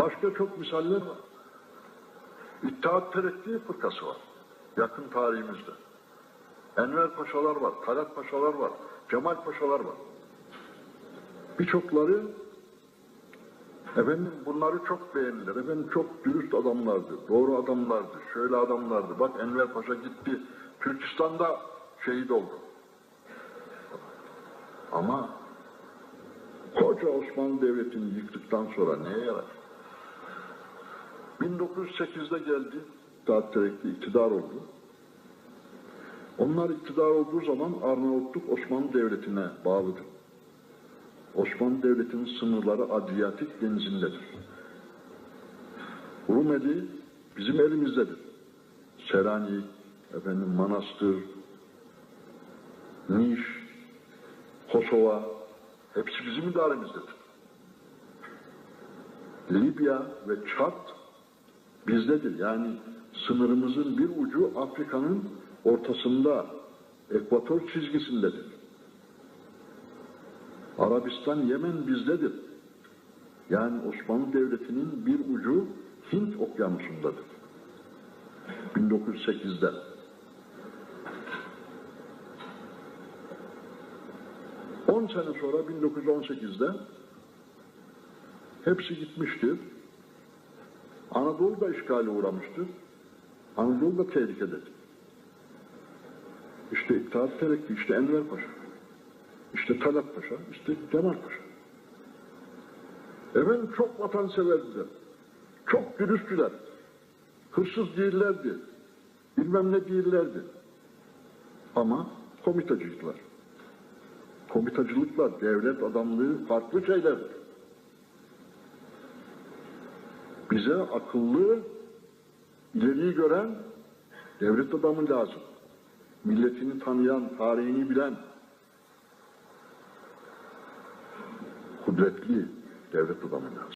Başka çok misaller var. İttihat Terakki fırkası var. Yakın tarihimizde. Enver Paşalar var, Talat Paşalar var, Cemal Paşalar var. Birçokları efendim bunları çok beğendiler. Efendim çok dürüst adamlardı, doğru adamlardı, şöyle adamlardı. Bak Enver Paşa gitti, Türkistan'da şehit oldu. Ama koca Osmanlı Devleti'ni yıktıktan sonra neye yarar? 1908'de geldi, İttihat Terakki iktidar oldu. Onlar iktidar olduğu zaman Arnavutluk Osmanlı Devleti'ne bağlıdır. Osmanlı Devleti'nin sınırları Adriyatik denizindedir. Rumeli bizim elimizdedir. Selanik, efendim Manastır, Niş, Kosova hepsi bizim idaremizdedir. Libya ve Çad bizdedir. Yani sınırımızın bir ucu Afrika'nın ortasında, ekvator çizgisindedir. Arabistan, Yemen bizdedir. Yani Osmanlı Devleti'nin bir ucu Hint okyanusundadır. 1908'de. On sene sonra 1918'de hepsi gitmiştir. Anadolu da işgale uğramıştır. Anadolu da tehlikededir. İşte İttihat Terakki, işte Enver Paşa, işte Talat Paşa, işte Cemal Paşa. Efendim çok vatanseverdiler. Çok dürüsttüler. Hırsız değillerdi. Bilmem ne değillerdi. Ama komitacıydılar. Komitacılıkla devlet adamlığı farklı şeylerdir. Bize akıllı, ileriyi gören devlet adamı lazım. Milletini tanıyan, tarihini bilen, kudretli devlet adamı lazım.